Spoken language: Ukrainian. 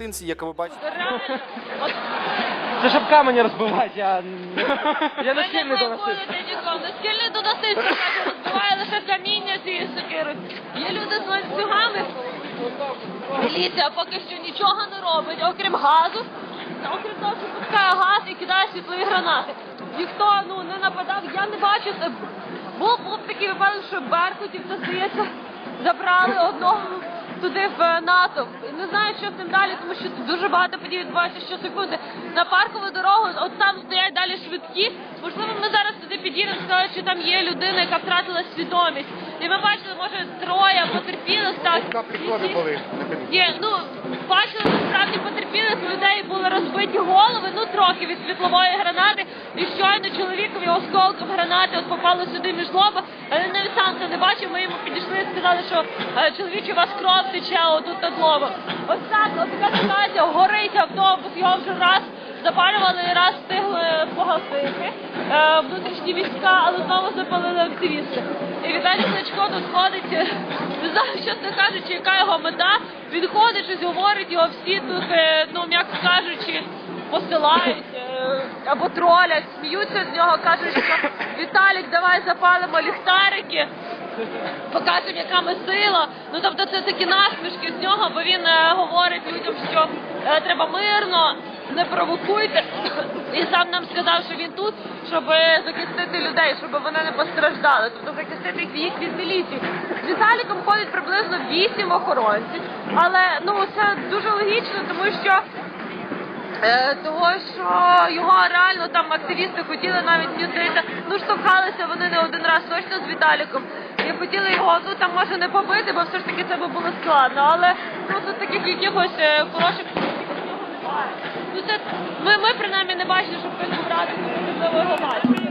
картинці, яку ви бачите. Це щоб камені розбивати, я, я Ми не сильний не доносив. виходите нікого. Наскільний доносився, розбиває лише каміння цією сокирою. Є люди з ланцюгами. Міліція поки що нічого не робить, окрім газу. Окрім того, що пускає газ і кидає світлові гранати. Ніхто ну не нападав, я не бачу. Це був, був такий випадок, що Беркутів, здається, забрали одного туди в НАТО. Не знаю, що з ним далі, тому що дуже багато подій відбувається щосекунди. На паркову дорогу, от там стоять далі швидкі. Можливо, ми зараз туди підійдемо, скажуть, що там є людина, яка втратила свідомість. І ми бачили, може, троє потерпілих так. Є, ну бачили насправді потерпілих людей були розбиті голови, ну трохи від світлової гранати. І щойно чоловікові осколком гранати от попало сюди між лоба. Але навіть сам це не бачив. Ми йому підійшли і сказали, що е, чоловіче, у вас кров тече отут над лобом. Ось так, ось така ситуація, горить автобус, його вже раз запалювали, раз встигли погасити е, внутрішні війська, але знову запалили активісти. І Віталій Кличко тут ходить, не знаю, чесно кажучи, яка його мета. Він ходить, щось говорить, його всі тут, е, ну м'яко кажучи, посилають або тролять, сміються з нього, кажуть, що Віталік, давай запалимо ліхтарики. Покажемо, яка ми сила. Ну тобто це такі насмішки з нього, бо він е, говорить людям, що е, треба мирно, не провокуйте. І сам нам сказав, що він тут, щоб е, захистити людей, щоб вони не постраждали, тобто захистити їх від міліції. З Віталіком ходить приблизно вісім охоронців, але ну це дуже логічно, тому що. Е, того, що його реально там активісти хотіли навіть мені ну штовхалися вони не один раз точно з Віталіком. І хотіли його ну там може не побити, бо все ж таки це би було складно. Але ну тут таких якихось е, хороших ну це ми, ми принаймні не бачили, щоб хтось був радий, можливо його бачив.